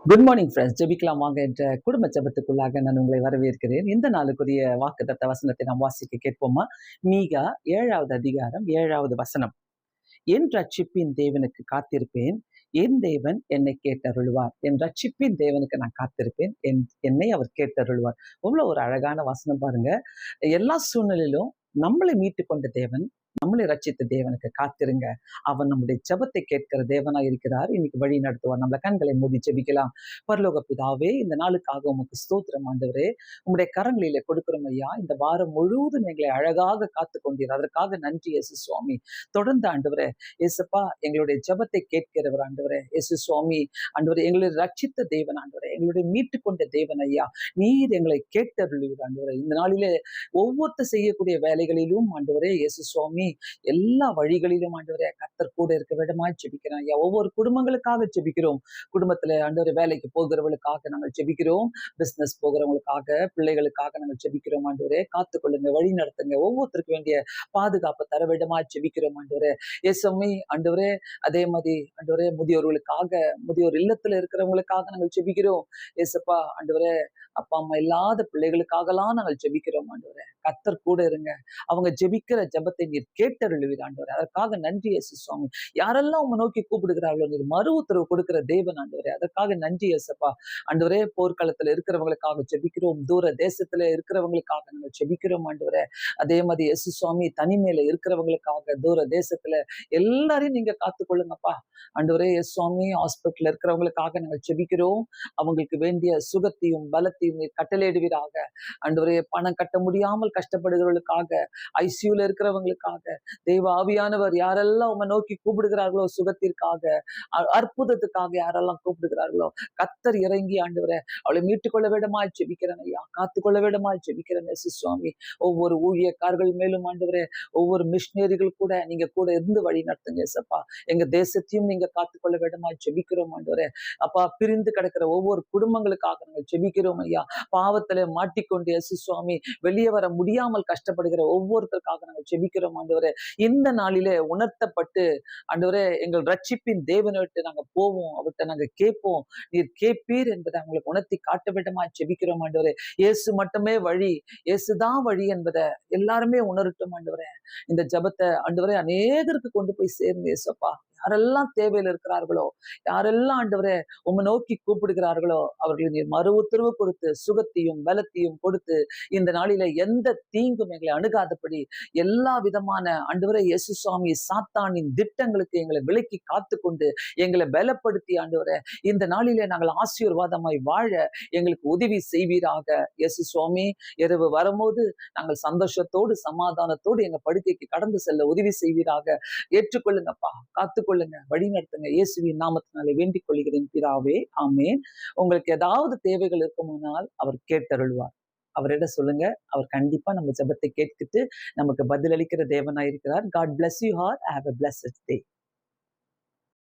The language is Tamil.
குட் மார்னிங் ஃப்ரெண்ட்ஸ் ஜெபிக்கலாம் வாங்க என்ற குடும்ப ஜபத்துக்குள்ளாக நான் உங்களை வரவேற்கிறேன். இந்த நாளுக்குரிய வாக்குத்தத்த வசனத்தை நாம் வாசிக்க கேட்போமா? மீகா ஏழாவது அதிகாரம் ஏழாவது வசனம். என் ரட்சிப்பின் தேவனுக்கு காத்திருப்பேன். என் தேவன் என்னை கேட்டருள்வார். என் ரட்சிப்பின் தேவனுக்கு நான் காத்திருப்பேன். என் என்னை அவர் கேட்டருள்வார். அவ்வளோ ஒரு அழகான வசனம் பாருங்க. எல்லா சூழ்நிலையிலும் நம்மளை மீட்டு கொண்ட தேவன் நம்மளை ரட்சித்த தேவனுக்கு காத்திருங்க. அவன் நம்முடைய ஜெபத்தை கேட்கிற தேவனா இருக்கிறார். இன்னைக்கு வழி நடத்துவார். நம்மள கண்களை மூடி ஜெபிக்கலாம். பரலோக பிதாவே இந்த நாளுக்காக உமக்கு ஸ்தோத்திரம் ஆண்டவரே. உங்களுடைய கரங்களில கொடுக்கிறோம் ஐயா. இந்த வாரம் முழுவதும் எங்களை அழகாக காத்து கொண்டீர். அதற்காக நன்றி எசு சுவாமி. தொடர்ந்து ஆண்டவரே எசப்பா எங்களுடைய ஜெபத்தை கேட்கிறவர் ஆண்டவரே எசு சுவாமி. ஆண்டவரே எங்களை ரட்சித்த தேவன் ஆண்டவரே. எங்களுடைய மீட்டு கொண்ட தேவன் ஐயா. நீர் எங்களை கேட்டருளுவீர் ஆண்டவரே. இந்த நாளிலே ஒவ்வொருத்தர் செய்யக்கூடிய வேலைகளிலும் ஆண்டவரே இயேசு சுவாமி எல்லா வழிகளிலும் ஆண்டவரே கத்தர் கூட இருக்க விடமாய் ஜெபிக்கிறேன் ஒவ்வொரு குடும்பங்களுக்காக ஜெபிக்கிறோம். குடும்பத்துல ஆண்டவரே வேலைக்கு போகிறவர்களுக்காக நாங்கள் ஜெபிக்கிறோம். பிசினஸ் போகிறவங்களுக்காக பிள்ளைகளுக்காக நாங்கள் ஜெபிக்கிறோம் ஆண்டவரே. காத்துக்கொள்ளுங்க வழி நடத்துங்க. ஒவ்வொருத்தருக்கு வேண்டிய பாதுகாப்பு தர விடமா ஜெபிக்கிறோம் ஆண்டவரே. எஸ்எம்இ ஆண்டவரே அதே மாதிரி ஆண்டவரே முதியோர்களுக்காக முதியோர் இல்லத்துல இருக்கிறவங்களுக்காக நாங்கள் ஜெபிக்கிறோம். எஸ்அப்பா ஆண்டவரே அப்பா அம்மா இல்லாத பிள்ளைகளுக்காகலாம் நாங்கள் ஜெபிக்கிறோம் ஆண்டவரே. கத்தர் கூட இருங்க. அவங்க ஜெபிக்கிற ஜெபத்தை நீர் கேட்டருளுவீர் ஆண்டவரே. அதற்காக நன்றி இயேசு சுவாமி. யாரெல்லாம் உங்க நோக்கி கூப்பிடுகிறார்களோ நீர் மறு உத்தரவு கொடுக்கிற தேவன் ஆண்டவரே. அதற்காக நன்றி இயேசப்பா. ஆண்டவரே போர்க்களத்துல இருக்கிறவங்களுக்காக ஜெபிக்கிறோம். தூர தேசத்துல இருக்கிறவங்களுக்காக நாங்கள் ஜெபிக்கிறோம் ஆண்டவரே. அதே மாதிரி இயேசு சுவாமி தனிமையில இருக்கிறவங்களுக்காக தூர தேசத்துல எல்லாரையும் நீங்க காத்துக்கொள்ளுங்கப்பா. ஆண்டவரே இயேசு சுவாமி ஹாஸ்பிட்டல் இருக்கிறவங்களுக்காக நாங்கள் ஜெபிக்கிறோம். அவங்களுக்கு வேண்டிய சுகத்தையும் பலத்தையும் நீர் கட்டளையிடுவீராக. ஆண்டவரே பணம் கட்ட முடியாமல் கஷ்டப்படுகிறவர்களுக்காக ஐசியூல இருக்கிறவங்களுக்காக தெய்வ ஆவியானவர் யாரெல்லாம் உங்க நோக்கி கூப்பிடுகிறார்களோ சுகத்திற்காக அ- அற்புதத்துக்காக யாரெல்லாம் கூப்பிடுகிறார்களோ கத்தர் இறங்கி ஆண்டவரை அவளை மீட்டுக்கொள்ள விடமா ஜெபிக்கிறேன் ஐயா காத்துக்கொள்ள விடமா ஜெபிக்கிறேன் இயேசு சுவாமி. ஒவ்வொரு ஊழியக்காரர்கள் மேலும் ஆண்டவரே ஒவ்வொரு மிஷினரிகள் கூட நீங்க கூட இருந்து வழி நடத்துங்க சப்பா எங்க தேசத்தையும் நீங்க காத்துக்கொள்ள விடமா ஜெபிக்கிறோம் ஆண்டவரே. அப்பா பிரிந்து கிடக்கிற ஒவ்வொரு குடும்பங்களுக்காக நாங்கள் ஜெபிக்கிறோம் ஐயா. பாவத்துல மாட்டிக்கொண்டு எசு சுவாமி வெளியே வர முடியாமல் கஷ்டப்படுகிற ஒவ்வொருத்தருக்காக நாங்கள் செபிக்கிறோம் ஆண்டவரே. இந்த நாளிலே உணர்த்தப்பட்டு ஆண்டவரே எங்கள் ரட்சிப்பின் தேவனை விட்டு நாங்க போவோம் அவர்கிட்ட நாங்க கேட்போம். நீர் கேட்பீர் என்பதை அவங்களுக்கு உணர்த்தி காட்ட விடமா செபிக்கிறோம் ஆண்டவரே. இயேசு மட்டுமே வழி இயேசுதான் வழி என்பதை எல்லாருமே உணரட்டும் ஆண்டவரே. இந்த ஜெபத்தை ஆண்டவரே அநேகருக்கு கொண்டு போய் சேர்ந்து இயேசப்பா. யாரெல்லாம் தேவையில் இருக்கிறார்களோ யாரெல்லாம் ஆண்டவரே உம்மை நோக்கி கூப்பிடுகிறார்களோ அவர்களுக்கு நீர் மறு உத்தரவு கொடுத்து சுகத்தையும் பலத்தையும் கொடுத்து இந்த நாளில எந்த தீங்கும் எங்களை அணுகாதபடி எல்லா விதமான ஆண்டவரே இயேசு சுவாமி சாத்தானின் திட்டங்களுக்கு எங்களை விலக்கி காத்து கொண்டு எங்களை பலப்படுத்தி ஆண்டவரே இந்த நாளிலே நாங்கள் ஆசீர்வாதமாய் வாழ எங்களுக்கு உதவி செய்வீராக. இயேசு சுவாமி இரவு வரும்போது நாங்கள் சந்தோஷத்தோடு சமாதானத்தோடு எங்க படுக்கைக்கு கடந்து செல்ல உதவி செய்வீராக. ஏற்றுக்கொள்ளுங்கப்பா கொள்ளுங்க வழி நடத்துங்க இயேசுவின் நாமத்தினாலே வேண்டிக் கொள்கிறேன் பிதாவே ஆமேன். உங்களுக்கு ஏதாவது தேவைகள் இருக்குமானால் அவர் கேட்டருள்வார். அவரிடம் சொல்லுங்க? அவர் கண்டிப்பா நம்ம ஜெபத்தை கேட்டுட்டு நமக்கு பதிலளிக்கிற தேவனாயிருக்கிறார். God bless you hour have a bless day